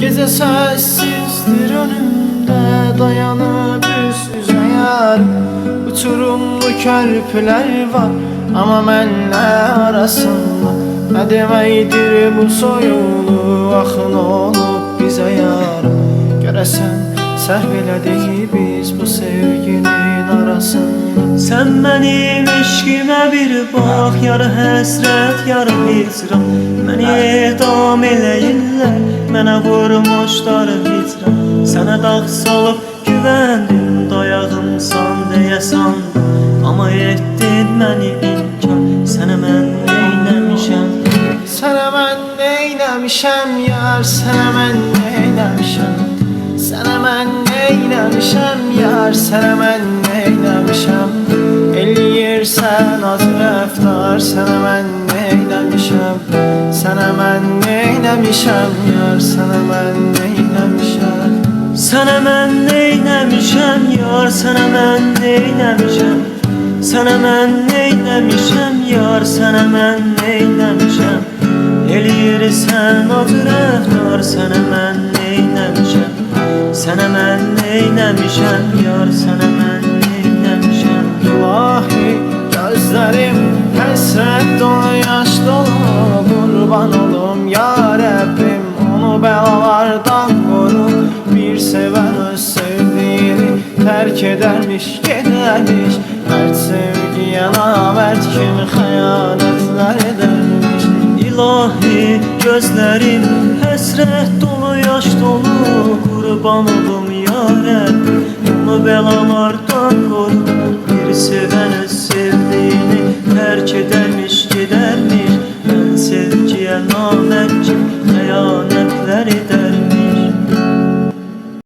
Gece sessizdir önümde dayanıp üz yüze yarım Uçurumlu körpüler var ama benle arasında? Ne demeydir bu soyulu axın olup bize yarım Görəsən səhv elədik biz bu sevginin arasında. Sen benim eşkime bir bak Yarı həsrət, yarı hicran Məni eləyirlər Mənə vurmuşlar hicran Sənə dağ salıb güvəndim Dayağımsan deyə sandım. Amma etdin məni inkar Sənə mən neynəmişəm Sənə mən neyləmişəm yar Sənə mən neyləmişəm Sənə mən neyləmişəm yar Sənə mən neyləmişəm Eləyirsən az rəftar Sənə mən neyləmişəm Sənə mən neyləmişəm yar Sənə mən neyləmişəm Sənə mən neynəmişəm yar Sənə mən neynəmişəm Sənə mən neynəmişəm yar Sənə mən neynəmişəm Eləyirsən acı rəftar Sənə mən neynəmişəm Sənə mən neynəmişəm yar Sənə mən neynəmişəm İlahi gözlerim Həsrət dolu yaş dolu kurban olum ya Rabbim. Onu belalardan koru. Bir seven öz sevdiğini terk edermiş gidermiş. Mert sevgiye namert kim hayaletler edermiş? İlahi gözlerim hesret dolu yaş dolu. Kurban olum ya Rabbim. Onu belalardan koru. Bir seven öz sevdiğini terk edermiş gidermiş. Ben sevdiğini and all that